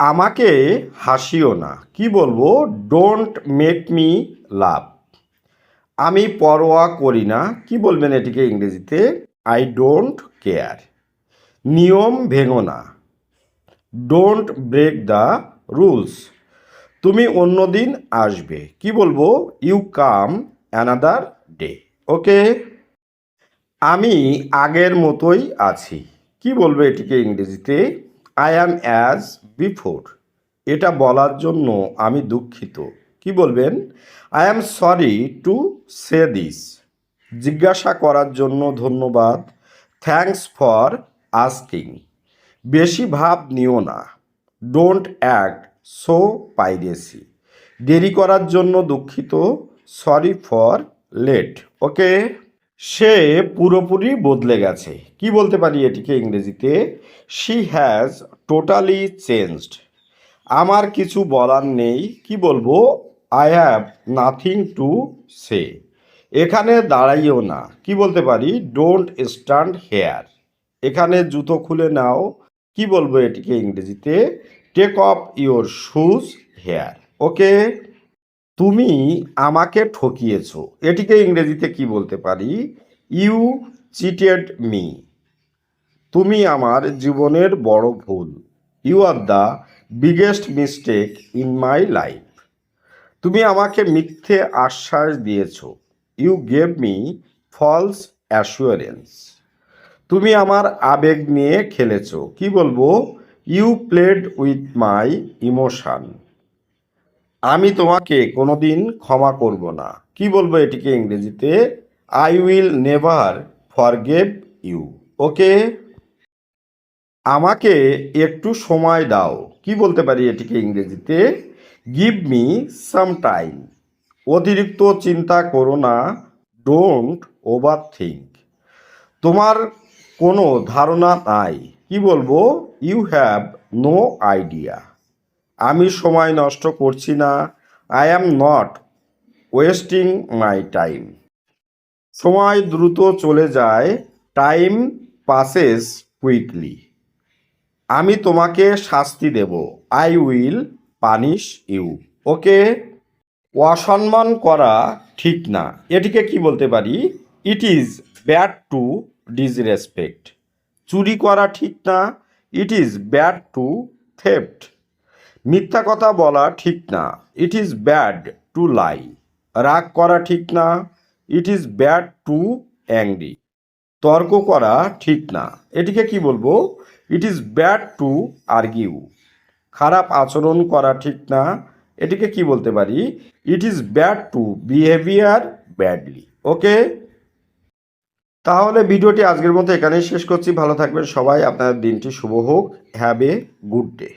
আমাকে হাসিও না। কি বলব? ডোন্ট মেক মি লাভ আমি পরোয়া করি না। কি বলবেন এটিকে ইংরেজিতে? আই ডোন্ট কেয়ার নিয়ম ভেঙো না। ডোন্ট ব্রেক দ্য রুলস তুমি অন্যদিন আসবে। কি বলব? You come another day okay? আমি আগের মতোই আছি। কি বলব এটিকে ইংরেজিতে? আই অ্যাম অ্যাজ বিফোর এটা বলার জন্য আমি দুঃখিত। কি বলবেন? I am sorry to say this জিজ্ঞাসা করার জন্য ধন্যবাদ। থ্যাঙ্কস ফর আস্কিং বেশি ভাব নিও না। ডোন্ট অ্যাক্ট সো পাইরেসি দেরি করার জন্য দুঃখিত। সরি ফর লেট ওকে সে পুরোপুরি বদলে গেছে। কি বলতে পারি এটিকে ইংরেজিতে? শি হ্যাজ টোটালি চেঞ্জড আমার কিছু বলার নেই, কি বলব? I have nothing to say এখানে দাঁড়াইও না। কি বলতে পারি? ডোন্ট স্ট্যান্ড হেয়ার এখানে জুতো খুলে নাও। কি বলব এটিকে ইংরেজিতে? Take off your shoes here okay তুমি আমাকে ঠকিয়েছ। এটিকে ইংরেজিতে কি বলতে পারি? ইউ চিটেড মি তুমি আমার জীবনের বড় ভুল। You are the biggest mistake in my life তুমি আমাকে মিথ্যে আশ্বাস দিয়েছ। You gave me false assurance তুমি আমার আবেগ নিয়ে খেলেছ। কি বলব? You played with my emotion আমি তোমাকে কোনোদিন ক্ষমা করব না। কি বলব এটিকে ইংরেজিতে? I will never forgive you okay? আমাকে একটু সময় দাও। কি বলতে পারি এটিকে ইংরেজিতে? গিভ মি সাম টাইম অতিরিক্ত চিন্তা করো না। ডোন্ট ওভার থিঙ্ক তোমার কোনো ধারণা নাই। কি বলব? ইউ হ্যাভ নো আইডিয়া আমি সময় নষ্ট করছি না। I am not wasting my time সময় দ্রুত চলে যায়। টাইম পাসেস কুইকলি আমি তোমাকে শাস্তি দেব। I will punish you okay অসম্মান করা ঠিক না। এটিকে কি বলতে পারি? It is bad to disrespect চুরি করা ঠিক না। It is bad to theft মিথ্যা কথা বলা ঠিক না। It is bad to lie রাগ করা ঠিক না। It is bad to angry তর্ক করা ঠিক না। এটিকে কি বলব? It is bad to argue খারাপ আচরণ করা ঠিক না। এটিকে কি বলতে পারি? It is bad to behaviour badly okay তাহলে ভিডিওটি আজকের মতো এখানেই শেষ করছি। ভালো থাকবেন সবাই। আপনার দিনটি শুভ হোক। Have a good day